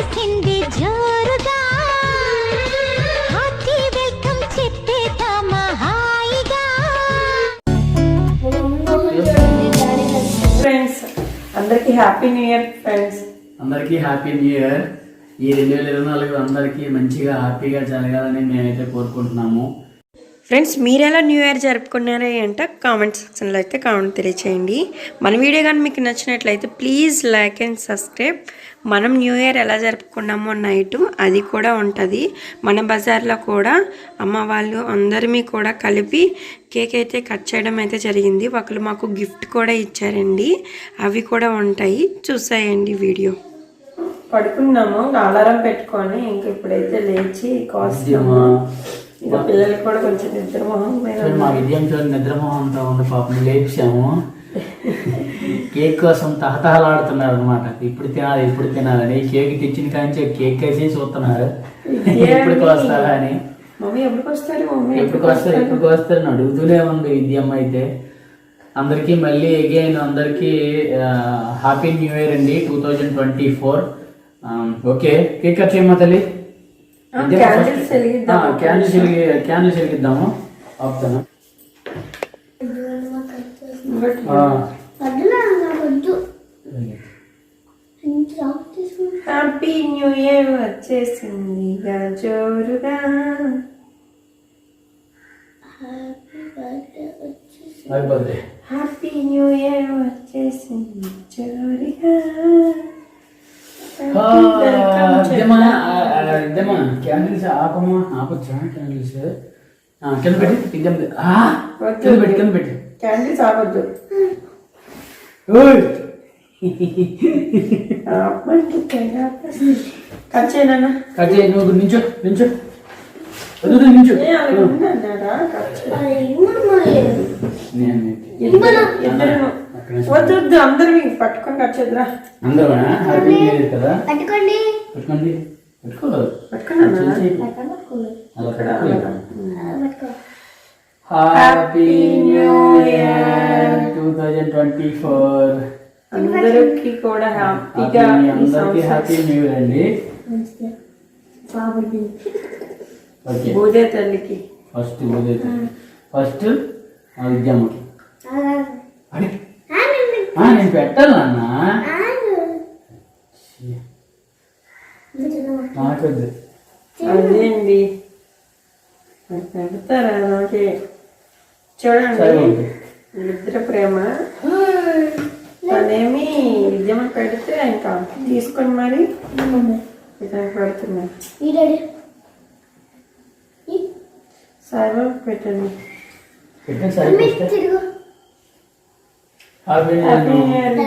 వచ్చేసింది జోరుగా. Hearty welcome చెప్పేద్దామా హాయిగా ఫ్రెండ్స్ అందరికి హ్యాపీ న్యూ ఇయర్ ఫ్రెండ్స్ అందరికీ హ్యాపీ న్యూ ఇయర్ ఈ రెండు వేల ఇరవై నాలుగు అందరికీ మంచిగా హ్యాపీగా జరగాలని మేమైతే కోరుకుంటున్నాము. ఫ్రెండ్స్ మీరు ఎలా న్యూ ఇయర్ జరుపుకున్నారా అంటే కామెంట్ సెక్షన్లో అయితే కామెంట్ తెలియచేయండి. మన వీడియో కానీ మీకు నచ్చినట్లయితే ప్లీజ్ లైక్ అండ్ సబ్స్క్రైబ్. మనం న్యూ ఇయర్ ఎలా జరుపుకున్నామో నైట్ అది కూడా ఉంటుంది. మన బజార్లో కూడా అమ్మ వాళ్ళు అందరిమీ కూడా కలిపి కేక్ అయితే కట్ చేయడం అయితే జరిగింది. ఒకరు మాకు గిఫ్ట్ కూడా ఇచ్చారండి. అవి కూడా ఉంటాయి. చూసేయండి వీడియో. పడుకున్నాము అలారం పెట్టుకొని ఇంక ఇప్పుడైతే లేచి విద్యమా ఇక పిల్లలకి కూడా కొంచెం నిద్ర మొహం మీద చూడండి, మా విద్యం చూడండి నిద్రమోహంతో ఉంది పాపం లేపాము కేక్ కోసం తహతహలాడుతున్నారు అనమాట ఇప్పుడు తినాలి ఇప్పుడు తినాలని. కేక్ తెచ్చిన కాంచి కేక్ వేసి చూస్తున్నారు. ఎప్పటికి వస్తారా అని. మమ్మీ ఎప్పటికి వస్తారు? మమ్మీ ఎప్పటికి వస్తారు? ఎప్పటికి వస్తారు? అడుగుతూనే ఉంది విద్యమ్మ అయితే. అందరికీ మళ్ళీ అగైన్ అందరికీ హ్యాపీ న్యూ ఇయర్ అండి two thousand twenty four okay cake cut చేయమ్మా తల్లి. క్యాండిల్స్ క్యాండిల్స్ వెలిగిద్దాము ఆపుతాను. హ్యాపీ న్యూ ఇయర్ వచ్చేసింది. జోరుగా హ్యాపీ న్యూ ఇయర్ వచ్చేసింది. జోరుగా క్యాండిల్స్ ఆపమ్మా. ఆపచ్చా క్యాండిల్స్ కింద పెట్టి కింద కింద పెట్టి. కింద పెట్టి క్యాండిల్స్ తెగ కట్ చేయనా కట్ చేయి నువ్వు నించో నించో వద్దు నించో. వద్దు అందరూ పట్టుకొని కట్ చేద్దురా. అందరూ కదా? పట్టుకోండి. పెట్టుకోండి. Happy new year two thousand twenty four అందరికి కూడా హ్యాపీగా అందరికీ హ్యాపీ న్యూ ఇయర్ అండి. ఓకే. పూజే తల్లికి ఫస్ట్ ఉదయం ఫస్ట్ ఆ విద్యమ్మకి. అడే ఆ, నేను పెట్టాలన్నా నాకొద్దు అదేండి మరి పెడతారా? నాకే చూడండి. నిద్ర ప్రేమ. తనేమి విద్యమని పెడితే ఇంకా తీసుకొని మరి ఇతనికి పెడుతున్నాను సాయిబాబు పెట్టండి. Happy new happy new year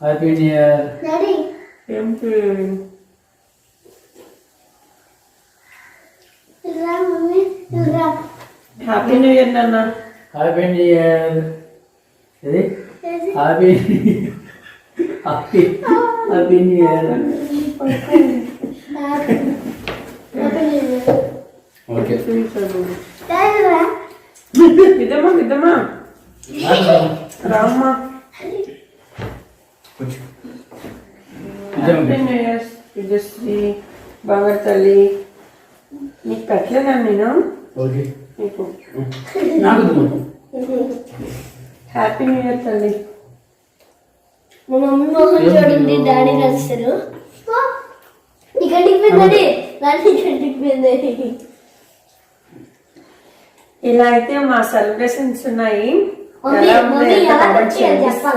year Vidyamma. ఇగో నువ్వు తినమ్మా. హ్యాపీ న్యూ ఇయర్ ఏంటి హ్యాపీ న్యూ ఇయర్ నాన్న హ్యాపీ న్యూ ఇయర్ ఇది happy happy happy new year okay విధమ్మా విధమ్మా రామ్మా కూర్చో హ్యాపీ న్యూ ఇయర్ విజయశ్రీ బంగారు తల్లి నీకు పెట్టలేదా నేను? హ్యాపీ న్యూ ఇయర్ తల్లి. మా మమ్మీ మోహన్ చూడండి డాడీ రాస్తారు ఇలా అయితే మా సెలబ్రేషన్స్ ఉన్నాయి.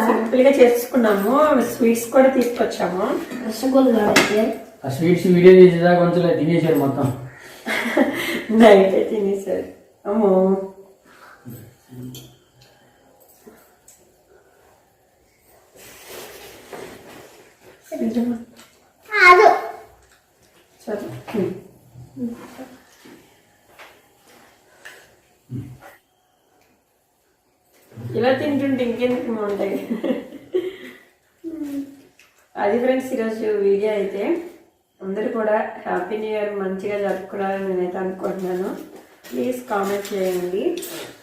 సింపుల్గా చేసుకున్నాము. స్వీట్స్ కూడా తీసుకొచ్చాము. రసగుల్లా అయితే ఆ స్వీట్స్ వీడియో చేసేదా కొంచెం తినేసారు మొత్తం. నైట్ తినేసారు. అమ్మో. నిజమా? ఇలా తింటుంటే ఇంకెందుకు బాగుంటాయి? అది ఫ్రెండ్స్ ఈరోజు వీడియో అయితే అందరూ కూడా హ్యాపీ న్యూ ఇయర్ మంచిగా జరుపుకోవాలని నేనైతే అనుకుంటున్నాను. ప్లీజ్ కామెంట్ చేయండి.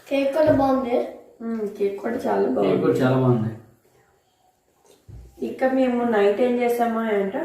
కేక్ కూడా బాగుంది. కేక్ కూడా చాలా కేక్ బాగుంది. కూడా చాలా బాగుంది. ఇక మేము నైట్ ఏం చేసామా అంటే